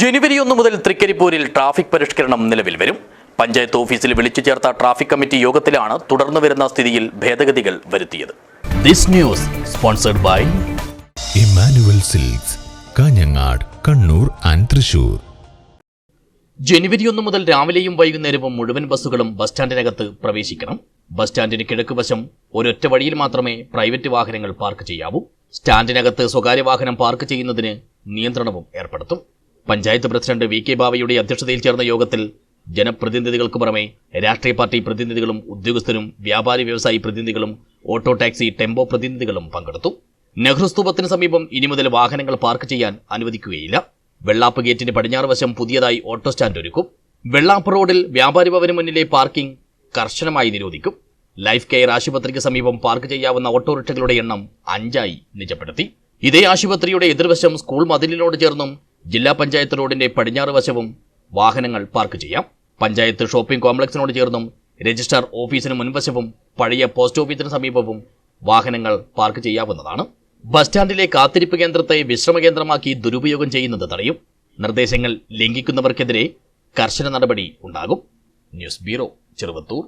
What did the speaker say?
ജനുവരി ഒന്ന് മുതൽ തൃക്കരിപ്പൂരിൽ ട്രാഫിക് പരിഷ്കരണം നിലവിൽ വരും. പഞ്ചായത്ത് ഓഫീസിൽ വിളിച്ചു ചേർത്ത ട്രാഫിക് കമ്മിറ്റി യോഗത്തിലാണ് തുടർന്നു വരുന്ന സ്ഥിതിയിൽ ഭേദഗതികൾ വരുത്തിയത്. This news sponsored by Emmanuel silks Kanhangad Kannur and Thrissur ജനുവരി ഒന്ന് മുതൽ രാവിലെയും വൈകുന്നേരവും മുഴുവൻ ബസ്സുകളും ബസ് സ്റ്റാൻഡിനകത്ത് പ്രവേശിക്കണം. ബസ് സ്റ്റാൻഡിന് കിഴക്ക് വശം ഒരൊറ്റ വഴിയിൽ മാത്രമേ പ്രൈവറ്റ് വാഹനങ്ങൾ പാർക്ക് ചെയ്യാവൂ. സ്റ്റാൻഡിനകത്ത് സ്വകാര്യ വാഹനം പാർക്ക് ചെയ്യുന്നതിന് നിയന്ത്രണവും ഏർപ്പെടുത്തും. പഞ്ചായത്ത് പ്രസിഡന്റ് വി കെ ബാവയുടെ അധ്യക്ഷതയിൽ ചേർന്ന യോഗത്തിൽ ജനപ്രതിനിധികൾക്ക് പുറമെ രാഷ്ട്രീയ പാർട്ടി പ്രതിനിധികളും ഉദ്യോഗസ്ഥരും വ്യാപാരി വ്യവസായി പ്രതിനിധികളും ഓട്ടോ ടാക്സി ടെമ്പോ പ്രതിനിധികളും പങ്കെടുത്തു. നെഹ്റു സ്തൂപത്തിന് സമീപം ഇനി മുതൽ വാഹനങ്ങൾ പാർക്ക് ചെയ്യാൻ അനുവദിക്കുകയില്ല. വെള്ളാപ്പ് ഗേറ്റിന് പടിഞ്ഞാറ് വശം പുതിയതായി ഓട്ടോ സ്റ്റാൻഡ് ഒരുക്കും. വെള്ളാപ്പ് റോഡിൽ വ്യാപാരി ഭവന് മുന്നിലെ പാർക്കിംഗ് കർശനമായി നിരോധിക്കും. ലൈഫ് കെയർ ആശുപത്രിക്ക് സമീപം പാർക്ക് ചെയ്യാവുന്ന ഓട്ടോറിക്ഷകളുടെ എണ്ണം അഞ്ചായി നിജപ്പെടുത്തി. ഇതേ ആശുപത്രിയുടെ എതിർവശം സ്കൂൾ മതിലിനോട് ചേർന്നും ജില്ലാ പഞ്ചായത്ത് റോഡിന്റെ പടിഞ്ഞാറ് വശവും വാഹനങ്ങൾ പാർക്ക് ചെയ്യാം. പഞ്ചായത്ത് ഷോപ്പിംഗ് കോംപ്ലക്സിനോട് ചേർന്നും രജിസ്ട്രാർ ഓഫീസിന് മുൻവശവും പഴയ പോസ്റ്റ് ഓഫീസിന് സമീപവും വാഹനങ്ങൾ പാർക്ക് ചെയ്യാവുന്നതാണ്. ബസ് സ്റ്റാൻഡിലെ കാത്തിരിപ്പ് കേന്ദ്രത്തെ വിശ്രമ കേന്ദ്രമാക്കി ദുരുപയോഗം ചെയ്യുന്നത് തടയും. നിർദ്ദേശങ്ങൾ ലംഘിക്കുന്നവർക്കെതിരെ കർശന നടപടി ഉണ്ടാകും. News bureau Cheruvathur.